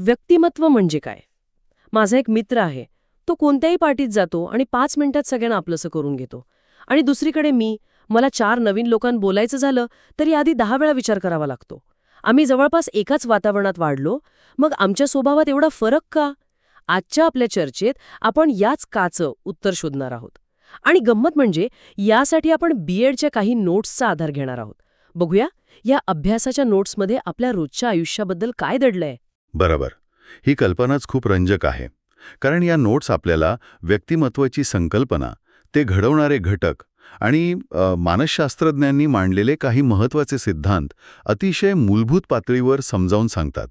व्यक्तिमत्व म्हणजे काय? माझा एक मित्र आहे. तो कोणत्याही पार्टीत जातो आणि पाच मिनिटात सगळ्यांना आपलंसं करून घेतो. आणि दुसरीकडे मी मला चार नवीन लोकांना बोलायचं झालं तरी आधी दहा वेळा विचार करावा लागतो. आम्ही जवळपास एकाच वातावरणात वाढलो. मग आमच्या स्वभावात एवढा फरक का? आजच्या आपल्या चर्चेत आपण याच काचं उत्तर शोधणार आहोत. आणि गंमत म्हणजे यासाठी आपण बी एडच्या काही नोट्सचा आधार घेणार आहोत. बघूया या अभ्यासाच्या नोट्समध्ये आपल्या रोजच्या आयुष्याबद्दल काय दडलंय? बरोबर. ही कल्पनाच खूप रंजक आहे. कारण या नोट्स आपल्याला व्यक्तिमत्वाची संकल्पना ते घडवणारे घटक आणि मानसशास्त्रज्ञांनी मांडलेले काही महत्त्वाचे सिद्धांत अतिशय मूलभूत पातळीवर समजावून सांगतात.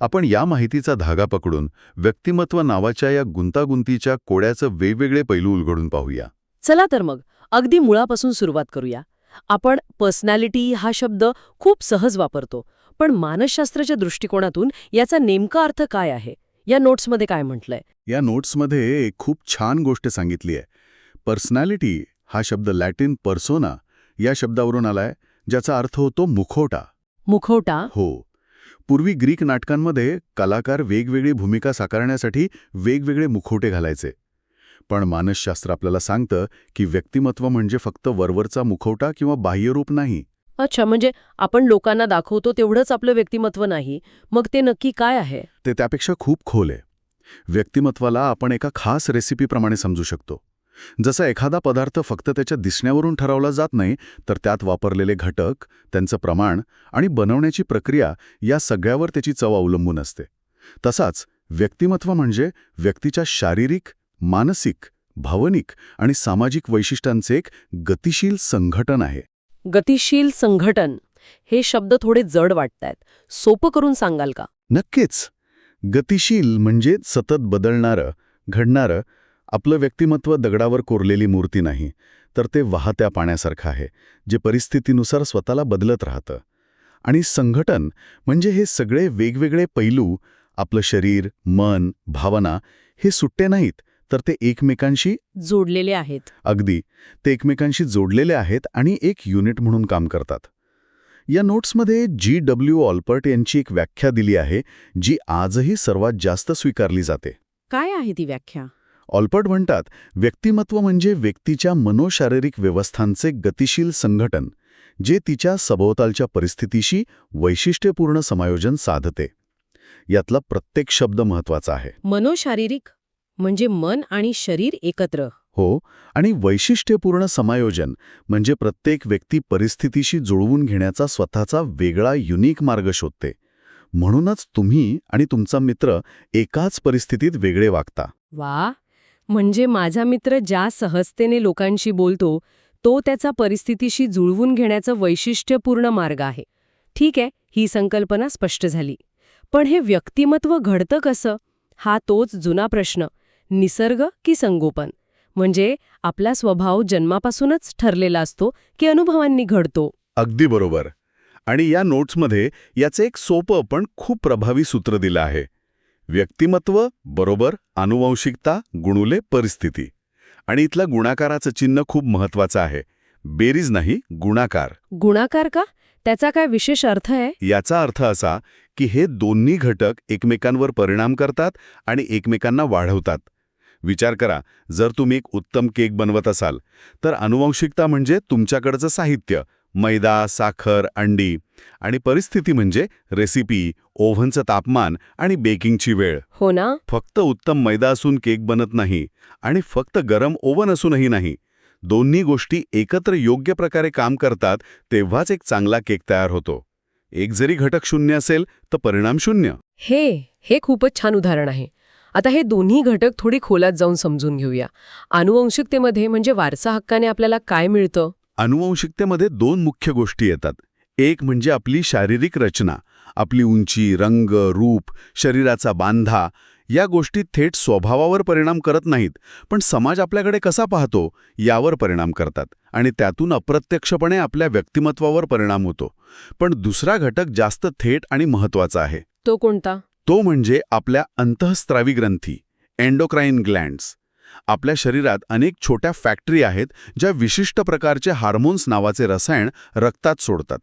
आपण या माहितीचा धागा पकडून व्यक्तिमत्व नावाच्या या गुंतागुंतीच्या कोड्याचं वेगवेगळे पैलू उलगडून पाहूया. चला तर मग अगदी मुळापासून सुरुवात करूया. आपण पर्सनॅलिटी हा शब्द खूप सहज वापरतो. पण मानसशास्त्राच्या दृष्टिकोनातून याचा नेमका अर्थ काय आहे? या नोट्समध्ये काय म्हटलंय? या नोट्समध्ये एक खूप छान गोष्ट सांगितली आहे. पर्सनॅलिटी हा शब्द लॅटिन पर्सोना या शब्दावरून आलाय ज्याचा अर्थ होतो मुखोटा मुखवटा? हो. पूर्वी ग्रीक नाटकांमध्ये कलाकार वेगवेगळी भूमिका साकारण्यासाठी वेगवेगळे मुखोटे घालायचे. पण मानसशास्त्र आपल्याला सांगतं की व्यक्तिमत्व म्हणजे फक्त वरवरचा मुखवटा किंवा बाह्यरूप नाही. अच्छा म्हणजे आपण लोकांना दाखवतो तेवढंच आपलं व्यक्तिमत्व नाही. मग ते नक्की काय आहे? ते त्यापेक्षा खूप खोल आहे. व्यक्तिमत्वाला आपण एका खास रेसिपीप्रमाणे समजू शकतो. जसा एखादा पदार्थ फक्त त्याच्या दिसण्यावरून ठरवला जात नाही तर त्यात वापरलेले घटक त्यांचं प्रमाण आणि बनवण्याची प्रक्रिया या सगळ्यावर त्याची चव अवलंबून असते. तसाच व्यक्तिमत्व म्हणजे व्यक्तीच्या शारीरिक मानसिक भावनिक आणि सामाजिक वैशिष्ट्यांचे एक गतिशील संघटन आहे. गतिशील संघटन हे शब्द थोडे जड वाटतायत. सोपं करून सांगाल का? नक्कीच. गतिशील म्हणजे सतत बदलणारं घडणारं आपलं व्यक्तिमत्व दगडावर कोरलेली मूर्ती नाही तर ते वाहत्या पाण्यासारखं आहे जे परिस्थितीनुसार स्वतःला बदलत राहतं. आणि संघटन म्हणजे हे सगळे वेगवेगळे पैलू आपलं शरीर मन भावना हे सुट्टे नाहीत तर ते एकमेकांशी जोडलेले आहेत. अगदी ते एकमेकांशी जोडलेले आहेत आणि एक युनिट म्हणून काम करतात. या नोट्समध्ये जी डब्ल्यू ऑल्पर्ट यांची एक व्याख्या दिली आहे जी आजही सर्वात जास्त स्वीकारली जाते. काय आहे ती व्याख्या? ऑल्पर्ट म्हणतात व्यक्तिमत्व म्हणजे व्यक्तीच्या मनोशारीरिक व्यवस्थांचे गतिशील संघटन जे तिच्या सभोवतालच्या परिस्थितीशी वैशिष्ट्यपूर्ण समायोजन साधते. यातला प्रत्येक शब्द महत्त्वाचा आहे. मनोशारीरिक म्हणजे मन आणि शरीर एकत्र. हो आणि वैशिष्ट्यपूर्ण समायोजन म्हणजे प्रत्येक व्यक्ती परिस्थितीशी जुळवून घेण्याचा स्वतःचा वेगळा युनिक मार्ग शोधते. म्हणूनच तुम्ही आणि तुमचा मित्र एकाच परिस्थितीत वेगळे वागता. वा! म्हणजे माझा मित्र ज्या सहजतेने लोकांशी बोलतो तो त्याचा परिस्थितीशी जुळवून घेण्याचा वैशिष्ट्यपूर्ण मार्ग आहे. ठीक आहे ही संकल्पना स्पष्ट झाली. पण हे व्यक्तिमत्व घडतं कसं? हा तोच जुना प्रश्न. निसर्ग की संगोपन. म्हणजे आपला स्वभाव जन्मापासूनच ठरलेला असतो की अनुभवांनी घडतो. अगदी बरोबर. आणि या नोट्समध्ये याचं एक सोपं पण खूप प्रभावी सूत्र दिलं आहे. व्यक्तिमत्व बरोबर आनुवंशिकता गुणुले परिस्थिती. आणि इथलं गुणाकाराचं चिन्ह खूप महत्वाचं आहे. बेरीज नाही गुणाकार. गुणाकार का? त्याचा काय विशेष अर्थ आहे? याचा अर्थ असा की हे दोन्ही घटक एकमेकांवर परिणाम करतात आणि एकमेकांना वाढवतात. विचार करा जर तुम्ही एक उत्तम केक बनवत असाल तर आनुवंशिकता म्हणजे तुमच्याकडचं साहित्य मैदा साखर अंडी आणि परिस्थिती म्हणजे रेसिपी ओव्हनचं तापमान आणि बेकिंगची वेळ. हो ना? फक्त उत्तम मैदा असून केक बनत नाही आणि फक्त गरम ओव्हन असूनही नाही. दोन्ही गोष्टी एकत्र योग्य प्रकारे काम करतात तेव्हाच एक चांगला केक तयार होतो. एक जरी घटक शून्य असेल तर परिणाम शून्य. हे हे खूपच छान उदाहरण आहे. आता हे दोन्ही घटक थोडी खोलात जाऊन समजून घेऊया. आनुवंशिकतेमध्ये म्हणजे वारसा हक्काने आपल्याला काय मिळतं? अनुवंशिकतेमध्ये दोन मुख्य गोष्टी येतात. एक म्हणजे आपली शारीरिक रचना आपली उंची रंग रूप शरीराचा बांधा या गोष्टी थेट स्वभावावर परिणाम करत नाहीत पण समाज आपल्याकडे कसा पाहतो यावर परिणाम करतात आणि त्यातून अप्रत्यक्षपणे आपल्या व्यक्तिमत्वावर परिणाम होतो. पण दुसरा घटक जास्त थेट आणि महत्त्वाचा आहे. तो कोणता? तो म्हणजे आपल्या अंतःस्त्रावी ग्रंथी एन्डोक्राईन ग्लँड्स आपल्या शरीरात अनेक छोट्या फॅक्टरी आहेत ज्या विशिष्ट प्रकारचे हार्मोन्स नावाचे रसायन रक्तात सोडतात.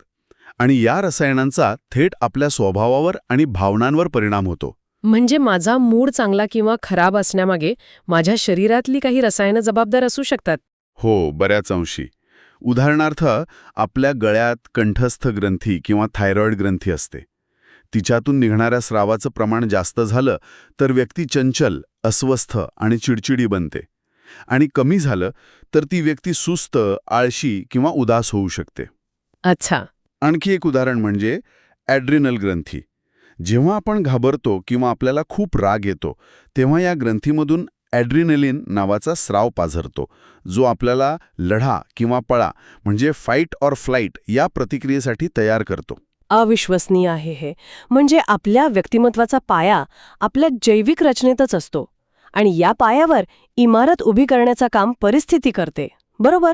आणि या रसायनांचा थेट आपल्या स्वभावावर आणि भावनांवर परिणाम होतो. म्हणजे माझा मूड चांगला किंवा खराब असण्यामागे माझ्या शरीरातली काही रसायनं जबाबदार असू शकतात? हो बऱ्याच अंशी. उदाहरणार्थ आपल्या गळ्यात कंठस्थ ग्रंथी किंवा थायरॉइड ग्रंथी असते. तिच्यातून निघणाऱ्या स्रावाचं प्रमाण जास्त झालं तर व्यक्ती चंचल अस्वस्थ आणि चिडचिडी बनते. आणि कमी झालं तर ती व्यक्ती सुस्त आळशी किंवा उदास होऊ शकते. अच्छा. आणखी एक उदाहरण म्हणजे ॲड्रिनल ग्रंथी. जेव्हा आपण घाबरतो किंवा आपल्याला खूप राग येतो तेव्हा या ग्रंथीमधून ॲड्रिनलिन नावाचा स्राव पाझरतो जो आपल्याला लढा किंवा पळा म्हणजे फाईट ऑर फ्लाईट या प्रतिक्रियेसाठी तयार करतो. अविश्वसनीय आहे हे. म्हणजे आपल्या व्यक्तिमत्वाचा पाया आपल्या जैविक रचनेतच असतो आणि या पायावर इमारत उभी करण्याचं काम परिस्थिती करते. बरोबर?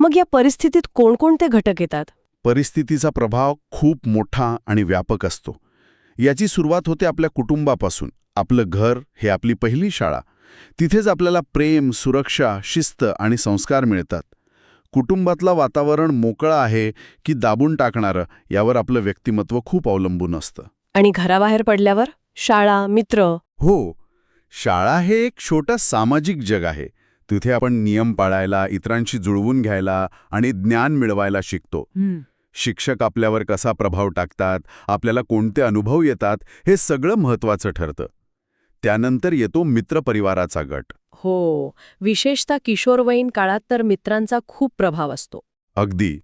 मग या परिस्थितीत कोणकोणते घटक येतात? परिस्थितीचा प्रभाव खूप मोठा आणि व्यापक असतो. याची सुरुवात होते आपल्या कुटुंबापासून. आपलं घर हे आपली पहिली शाळा. तिथेच आपल्याला प्रेम सुरक्षा शिस्त आणि संस्कार मिळतात. कुटुंबातलं वातावरण मोकळं आहे की दाबून टाकणारं यावर आपलं व्यक्तिमत्व खूप अवलंबून असतं. आणि घराबाहेर पडल्यावर? शाळा मित्र? हो. शाळा हे एक छोटं सामाजिक जग आहे. तिथे आपण नियम पाळायला इतरांशी जुळवून घ्यायला आणि ज्ञान मिळवायला शिकतो. शिक्षक आपल्यावर कसा प्रभाव टाकतात आपल्याला कोणते अनुभव येतात हे सगळं महत्वाचं ठरतं. त्यानंतर येतो मित्रपरिवाराचा गट. हो विशेषतः किशोरवयीन काळात तर मित्रांचा खूप प्रभाव असतो. अगदी.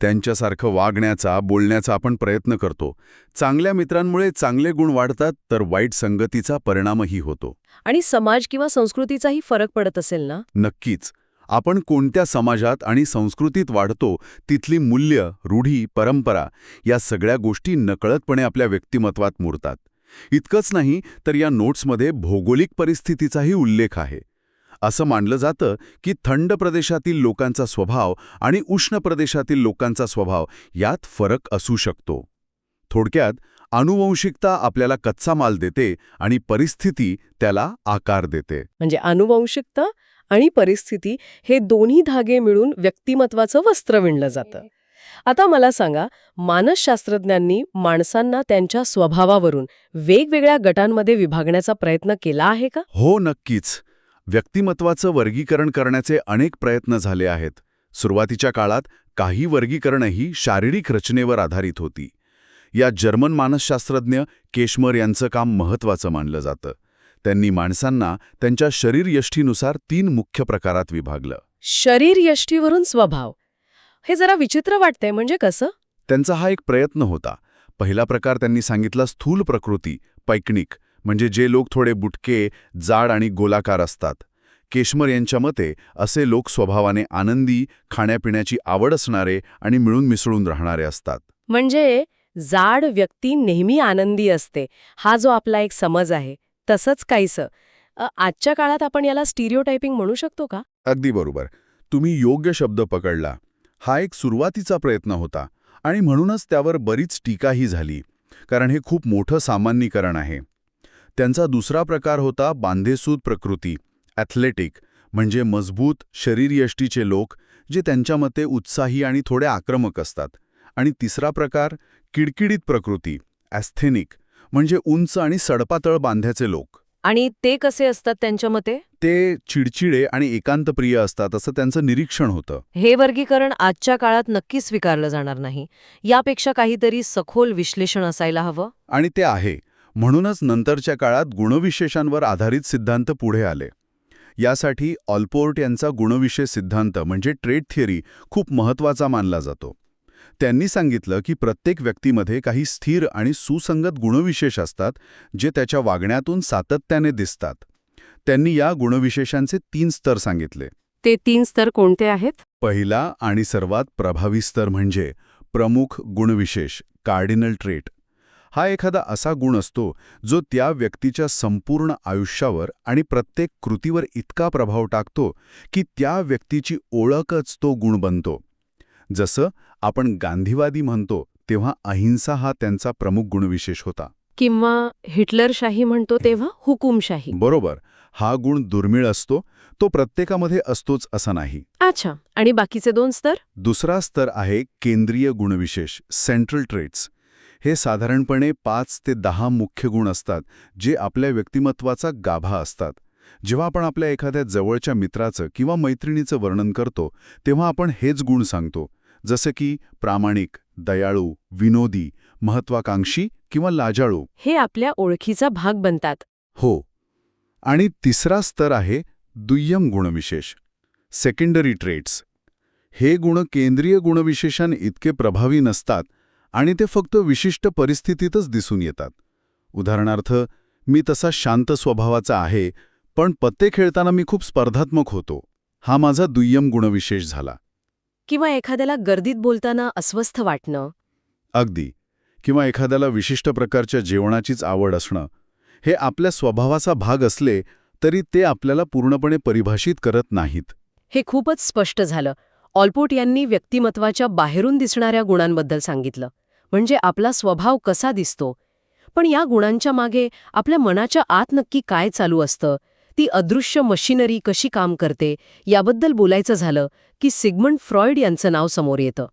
त्यांच्यासारखं वागण्याचा बोलण्याचा आपण प्रयत्न करतो. चांगल्या मित्रांमुळे चांगले गुण वाढतात तर वाईट संगतीचा परिणामही होतो. आणि समाज किंवा संस्कृतीचाही फरक पडत असेल ना? नक्कीच. आपण कोणत्या समाजात आणि संस्कृतीत वाढतो तिथली मूल्य रूढी परंपरा या सगळ्या गोष्टी नकळतपणे आपल्या व्यक्तिमत्वात मुरतात. इतकंच नाही तर या नोट्समध्ये भौगोलिक परिस्थितीचाही उल्लेख आहे. असं मानलं जातं की थंड प्रदेशातील लोकांचा स्वभाव आणि उष्ण प्रदेशातील लोकांचा स्वभाव यात फरक असू शकतो. थोडक्यात अनुवंशिकता आपल्याला कच्चा माल देते आणि परिस्थिती त्याला आकार देते. म्हणजे अनुवंशिकता आणि परिस्थिती हे दोन्ही धागे मिळून व्यक्तिमत्वाचं वस्त्र विणलं जातं. आता मला सांगा मानसशास्त्रज्ञांनी माणसांना त्यांच्या स्वभावावरून वेगवेगळ्या गटांमध्ये विभागण्याचा प्रयत्न केला आहे का? हो नक्कीच. व्यक्तिमत्वाचं वर्गीकरण करण्याचे अनेक प्रयत्न झाले आहेत. सुरुवातीच्या काळात काही वर्गीकरणही शारीरिक रचनेवर आधारित होती. या जर्मन मानसशास्त्रज्ञ केशमर यांचं काम महत्त्वाचं मानलं जातं. त्यांनी माणसांना त्यांच्या शरीरयष्टीनुसार तीन मुख्य प्रकारात विभागलं. शरीर यष्टीवरून स्वभाव. हे जरा विचित्र वाटतंय म्हणजे कसं? त्यांचा हा एक प्रयत्न होता. पहिला प्रकार त्यांनी सांगितला स्थूल प्रकृती पैकणिक म्हणजे जे लोक थोडे बुटके जाड आणि गोलाकार असतात. केशमर यांच्या मते असे लोक स्वभावाने आनंदी खाण्यापिण्याची आवड असणारे आणि मिळून मिसळून राहणारे असतात. म्हणजे जाड व्यक्ती नेहमी आनंदी असते. हा जो आपला एक समज आहे तसंच काहीसं. आजच्या काळात आपण याला स्टिरिओटायपिंग म्हणू शकतो का? अगदी बरोबर. तुम्ही योग्य शब्द पकडला. हा एक सुरुवातीचा प्रयत्न होता आणि म्हणूनच त्यावर बरीच टीकाही झाली कारण हे खूप मोठं सामान्यीकरण आहे. त्यांचा दुसरा प्रकार होता बांधेसूद प्रकृती ॲथलेटिक म्हणजे मजबूत शरीरयष्टीचे लोक जे त्यांच्या मते उत्साही आणि थोडे आक्रमक असतात. आणि तिसरा प्रकार किडकिडीत प्रकृती ॲस्थेनिक म्हणजे उंच आणि सडपातळ बांध्याचे लोक. आणि ते कसे असतात त्यांच्या मते? ते चिडचिडे आणि एकांतप्रिय असतात असं त्यांचं निरीक्षण होतं. हे वर्गीकरण आजच्या काळात नक्की स्वीकारलं जाणार नाही. यापेक्षा काहीतरी सखोल विश्लेषण असायला हवं. आणि ते आहे. म्हणूनच नंतरच्या काळात गुणविशेषांवर आधारित सिद्धांत पुढे आले. यासाठी ऑल्पोर्ट यांचा गुणविशेष सिद्धांत म्हणजे ट्रेड थिअरी खूप महत्त्वाचा मानला जातो. त्यांनी सांगितलं की प्रत्येक व्यक्तीमध्ये काही स्थिर आणि सुसंगत गुणविशेष असतात जे त्याच्या वागण्यातून सातत्याने दिसतात. त्यांनी या गुणविशेषांचे तीन स्तर सांगितले. ते तीन स्तर कोणते आहेत? पहिला आणि सर्वात प्रभावी स्तर म्हणजे प्रमुख गुणविशेष कार्डिनल ट्रेट. हा एखादा असा गुण असतो जो त्या व्यक्तीच्या संपूर्ण आयुष्यावर आणि प्रत्येक कृतीवर इतका प्रभाव टाकतो की त्या व्यक्तीची ओळखच तो गुण बनतो. जसं आपण गांधीवादी म्हणतो तेव्हा अहिंसा हा त्यांचा प्रमुख गुणविशेष होता. किंवा हिटलरशाही म्हणतो तेव्हा हुकुमशाही. बरोबर. हा गुण दुर्मिळ असतो तो प्रत्येकामध्ये असतोच असं नाही. अच्छा. आणि बाकीचे दोन स्तर? दुसरा स्तर आहे केंद्रीय गुणविशेष सेंट्रल ट्रेट्स हे साधारणपणे पाच ते दहा मुख्य गुण असतात जे आपल्या व्यक्तिमत्वाचा गाभा असतात. जेव्हा आपण आपल्या एखाद्या जवळच्या मित्राचं किंवा मैत्रिणीचं वर्णन करतो तेव्हा आपण हेच गुण सांगतो जसे की प्रामाणिक दयाळू विनोदी महत्वाकांक्षी किंवा लाजाळू. हे आपल्या ओळखीचा भाग बनतात. हो. आणि तिसरा स्तर आहे दुय्यम गुणविशेष सेकंडरी ट्रेट्स हे गुण केंद्रीय गुणविशेषां इतके प्रभावी नसतात आणि ते फक्त विशिष्ट परिस्थितीतच दिसून येतात. उदाहरणार्थ मी तसा शांत स्वभावाचा आहे पण पत्ते खेळताना मी खूप स्पर्धात्मक होतो. हा माझा दुय्यम गुणविशेष झाला. किंवा एखाद्याला गर्दीत बोलताना अस्वस्थ वाटणं? अगदी. किंवा एखाद्याला विशिष्ट प्रकारच्या जेवणाचीच आवड असणं. हे आपल्या स्वभावाचा भाग असले तरी ते आपल्याला पूर्णपणे परिभाषित करत नाहीत. हे खूपच स्पष्ट झालं. ऑलपोट यांनी व्यक्तिमत्वाच्या बाहेरून दिसणाऱ्या गुणांबद्दल सांगितलं. म्हणजे आपला स्वभाव कसा दिसतो? पण या गुणांच्या मागे आपल्या मनाच्या आत नक्की काय चालू असतं? ती अदृश्य मशिनरी कशी काम करते याबद्दल बोलायचं झालं की सिगमंड फ्रॉइड यांचं नाव समोर येतं.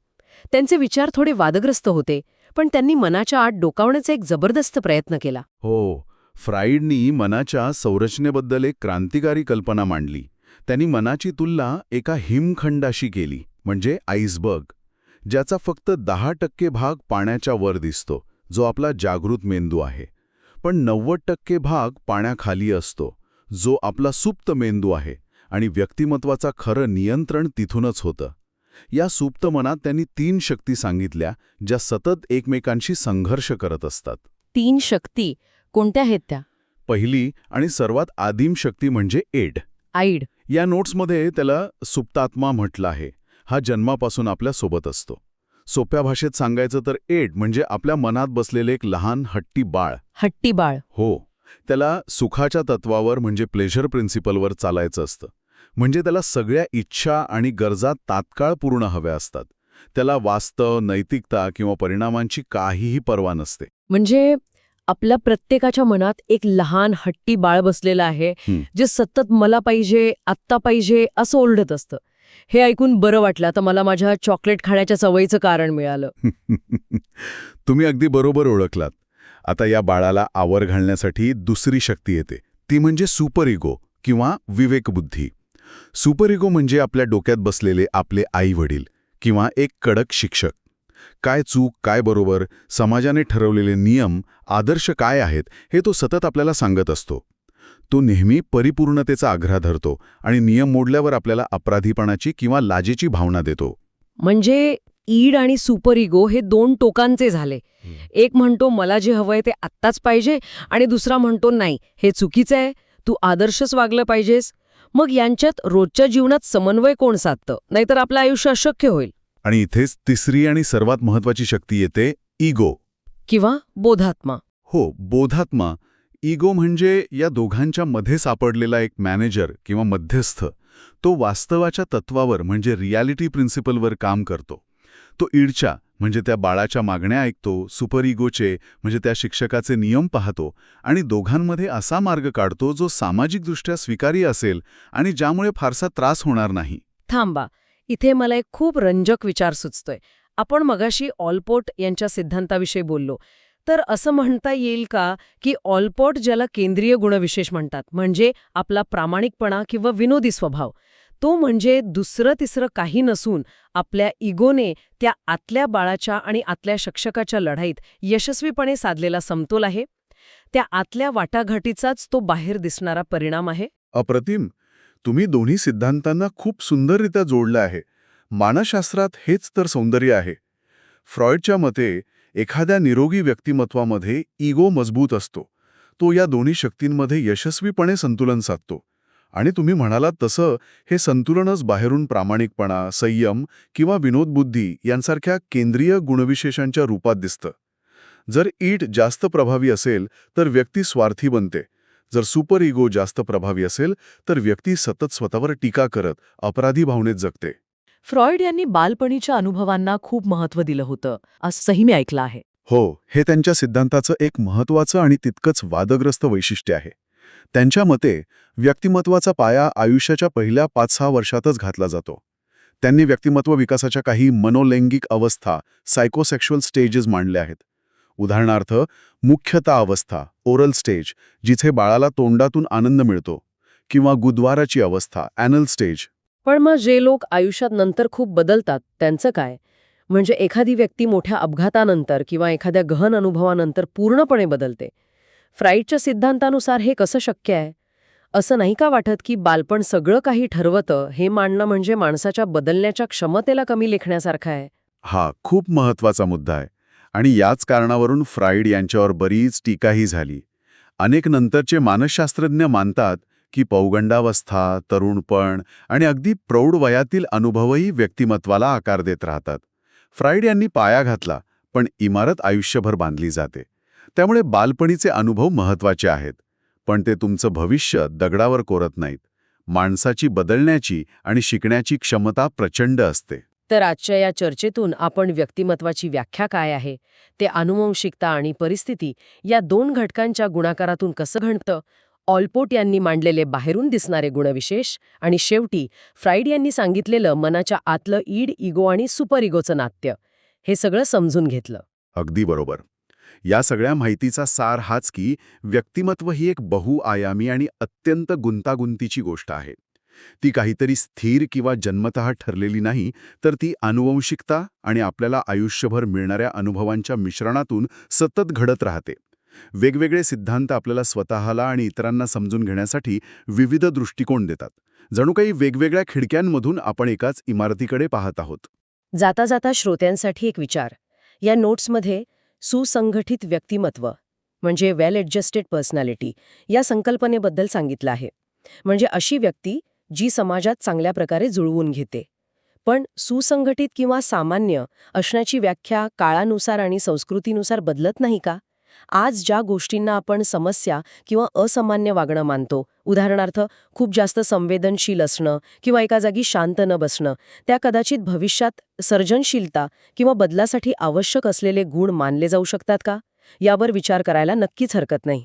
त्यांचे विचार थोडे वादग्रस्त होते पण त्यांनी मनाच्या आत डोकावण्याचा एक जबरदस्त प्रयत्न केला. हो फ्राईडनी मनाच्या संरचनेबद्दल एक क्रांतिकारी कल्पना मांडली. त्यांनी मनाची तुलना एका हिमखंडाशी केली म्हणजे आईसबर्ग ज्याचा फक्त दहा टक्के भाग पाण्याच्या वर दिसतो जो आपला जागृत मेंदू आहे. पण नव्वद टक्के भाग पाण्याखाली असतो. जो आपला सुप्त मेंदू आहे आणि व्यक्तिमत्वाचा खरं नियंत्रण तिथूनच होतं. या सुप्त मनात त्यांनी तीन शक्ती सांगितल्या ज्या सतत एकमेकांशी संघर्ष करत असतात. तीन शक्ती कोणत्या आहेत त्या? पहिली आणि सर्वात आदिम शक्ती म्हणजे एड आईड या नोट्समध्ये त्याला सुप्तात्मा म्हटलं आहे. हा जन्मापासून आपल्यासोबत असतो. सोप्या भाषेत सांगायचं तर एड म्हणजे आपल्या मनात बसलेले एक लहान हट्टी बाळ. हट्टी बाळ. हो. त्याला सुखाच्या तत्वावर म्हणजे प्लेजर प्रिन्सिपलवर चालायचं असतं. म्हणजे त्याला सगळ्या इच्छा आणि गरजा तात्काळ पूर्ण हव्या असतात. त्याला वास्तव नैतिकता किंवा परिणामांची काहीही पर्वा नसते. म्हणजे आपल्या प्रत्येकाच्या मनात एक लहान हट्टी बाळ बसलेलं आहे. जे सतत मला पाहिजे आत्ता पाहिजे असं ओरडत असतं. हे ऐकून बरं वाटलं. आता मला माझ्या चॉकलेट खाण्याच्या सवयीचं कारण मिळालं. तुम्ही अगदी बरोबर ओळखलात. आता या बाळाला आवर घालण्यासाठी दुसरी शक्ती येते. ती म्हणजे सुपर इगो किंवा विवेकबुद्धी. सुपर इगो म्हणजे आपल्या डोक्यात बसलेले आपले आई-वडील किंवा एक कडक शिक्षक. काय चूक काय बरोबर समाजाने ठरवलेले नियम आदर्श काय आहेत हे तो सतत आपल्याला सांगत असतो. तो नेहमी परिपूर्णतेचा आग्रह धरतो आणि नियम मोडल्यावर आपल्याला अपराधीपणाची किंवा लाजेची भावना देतो. म्हणजे ईड आणि सुपर इगो हे दोन टोकांचे झाले. एक म्हणतो मला जे हवंय ते आत्ताच पाहिजे. आणि दुसरा म्हणतो नाही हे चुकीचं आहे. तू आदर्शच वागलं पाहिजेस. मग यांच्यात रोजच्या जीवनात समन्वय कोण साधतं? नाहीतर आपलं आयुष्य अशक्य होईल. आणि इथेच तिसरी आणि सर्वात महत्वाची शक्ती येते इगो किंवा बोधात्मा. हो बोधात्मा. इगो म्हणजे या दोघांच्या मध्ये सापडलेला एक मॅनेजर किंवा मध्यस्थ. तो वास्तवाच्या तत्वावर म्हणजे रियालिटी प्रिन्सिपलवर काम करतो. तो ईडच्या म्हणजे त्या बाळाच्या मागण्या ऐकतो सुपर इगोचे म्हणजे त्या शिक्षकाचे नियम पाहतो आणि दोघांमध्ये असा मार्ग काढतो जो सामाजिकदृष्ट्या स्वीकार्य असेल आणि ज्यामुळे फारसा त्रास होणार नाही. थांबा. इथे मला एक खूप रंजक विचार सुचतोय. आपण मगाशी ऑलपोर्ट यांच्या सिद्धांताविषयी बोललो. तर असं म्हणता येईल का की ऑलपोर्ट ज्याला केंद्रीय गुणविशेष म्हणतात म्हणजे आपला प्रामाणिकपणा किंवा विनोदी स्वभाव? तो म्हणजे दुसरं तिसरं काही नसून आपल्या इगोने त्या आतल्या बाळाच्या आणि आतल्या शिक्षकाच्या लढाईत यशस्वीपणे साधलेला समतोल आहे. त्या आतल्या वाटाघाटीचाच तो बाहेर दिसणारा परिणाम आहे. अप्रतिम तुम्ही दोन्ही सिद्धांतांना खूप सुंदररित्या जोडलं आहे. मानसशास्त्रात हेच तर सौंदर्य आहे. फ्रॉइडच्या मते एखाद्या निरोगी व्यक्तिमत्वामध्ये इगो मजबूत असतो. तो या दोन्ही शक्तींमध्ये यशस्वीपणे संतुलन साधतो. आणि तुम्ही म्हणालात तसं हे संतुलनच बाहेरून प्रामाणिकपणा संयम किंवा विनोदबुद्धी यांसारख्या केंद्रीय गुणविशेषांच्या रूपात दिसतं. जर ईट जास्त प्रभावी असेल तर व्यक्ती स्वार्थी बनते. जर सुपर इगो जास्त प्रभावी असेल तर व्यक्ती सतत स्वतःवर टीका करत अपराधी भावनेत जगते. फ्रॉइड यांनी बालपणीच्या अनुभवांना खूप महत्त्व दिलं होतं असंही मी ऐकलं आहे. हो हे त्यांच्या सिद्धांताचं एक महत्वाचं आणि तितकंच वादग्रस्त वैशिष्ट्य आहे. त्यांच्या मते व्यक्तिमत्वाचा पाया आयुष्याच्या पहिल्या पाच सहा वर्षातच घातला जातो. त्यांनी व्यक्तिमत्व विकासाच्या काही मनोलैंगिक अवस्था सायकोसेक्शुअल स्टेजेस मांडल्या आहेत. उदाहरणार्थ मुख्यता अवस्था ओरल स्टेज जिथे बाळाला तोंडातून आनंद मिळतो किंवा गुदवाराची अवस्था ॲनल स्टेज पण मग जे लोक आयुष्यात नंतर खूप बदलतात त्यांचं काय? म्हणजे एखादी व्यक्ती मोठ्या अपघातानंतर किंवा एखाद्या गहन अनुभवानंतर पूर्णपणे बदलते. फ्राईडच्या सिद्धांतानुसार हे कसं शक्य आहे? असं नाही का वाटत की बालपण सगळं काही ठरवतं हे मानणं म्हणजे माणसाच्या बदलण्याच्या क्षमतेला कमी लेखण्यासारखं आहे? हा खूप महत्त्वाचा मुद्दा आहे. आणि याच कारणावरून फ्राईड यांच्यावर बरीच टीकाही झाली. अनेक नंतरचे मानसशास्त्रज्ञ मानतात की पौगंडावस्था तरुणपण आणि अगदी प्रौढ वयातील अनुभवही व्यक्तिमत्वाला आकार देत राहतात. फ्राईड यांनी पाया घातला पण इमारत आयुष्यभर बांधली जाते. त्यामुळे बालपणीचे अनुभव महत्त्वाचे आहेत. पण ते तुमचं भविष्य दगडावर कोरत नाहीत. माणसाची बदलण्याची आणि शिकण्याची क्षमता प्रचंड असते. तर आजच्या या चर्चेतून आपण व्यक्तिमत्वाची व्याख्या काय आहे? ते अनुवंशिकता आणि परिस्थिती या दोन घटकांच्या गुणाकारातून कसं घडतं? ऑलपोट यांनी मांडलेले बाहेरून दिसणारे गुणविशेष आणि शेवटी फ्राईड यांनी सांगितलेलं मनाच्या आतलं ईड इगो आणि सुपर इगोचं नाट्य हे सगळं समजून घेतलं. अगदी बरोबर. या सगळ्या माहितीचा सार हाच की व्यक्तिमत्व ही एक बहुआयामी आणि अत्यंत गुंतागुंतीची गोष्ट आहे. ती काहीतरी स्थिर किंवा जन्मतः ठरलेली नाही तर ती अनुवंशिकता आणि आपल्याला आयुष्यभर मिळणाऱ्या अनुभवांच्या मिश्रणातून सतत घडत राहते. वेगवेगळे सिद्धांत आपल्याला स्वतःला आणि इतरांना समजून घेण्यासाठी विविध दृष्टिकोन देतात. जणू काही वेगवेगळ्या खिडक्यांमधून आपण एकाच इमारतीकडे पाहत आहोत. जाता जाता श्रोत्यांसाठी एक विचार. या नोट्समध्ये सुसंघटित व्यक्तिमत्व म्हणजे वेल ॲडजस्टेड पर्सनॅलिटी या संकल्पनेबद्दल सांगितलं आहे. म्हणजे अशी व्यक्ती जी समाजात चांगल्या प्रकारे जुळवून घेते. पण सुसंघटित किंवा सामान्य असण्याची व्याख्या काळानुसार आणि संस्कृतीनुसार बदलत नाही का? आज ज्या गोष्टींना आपण समस्या किंवा असामान्य वागणं मानतो उदाहरणार्थ खूप जास्त संवेदनशील असणं किंवा एका जागी शांत न बसणं त्या कदाचित भविष्यात सर्जनशीलता किंवा बदलासाठी आवश्यक असलेले गुण मानले जाऊ शकतात का? यावर विचार करायला नक्कीच हरकत नाही.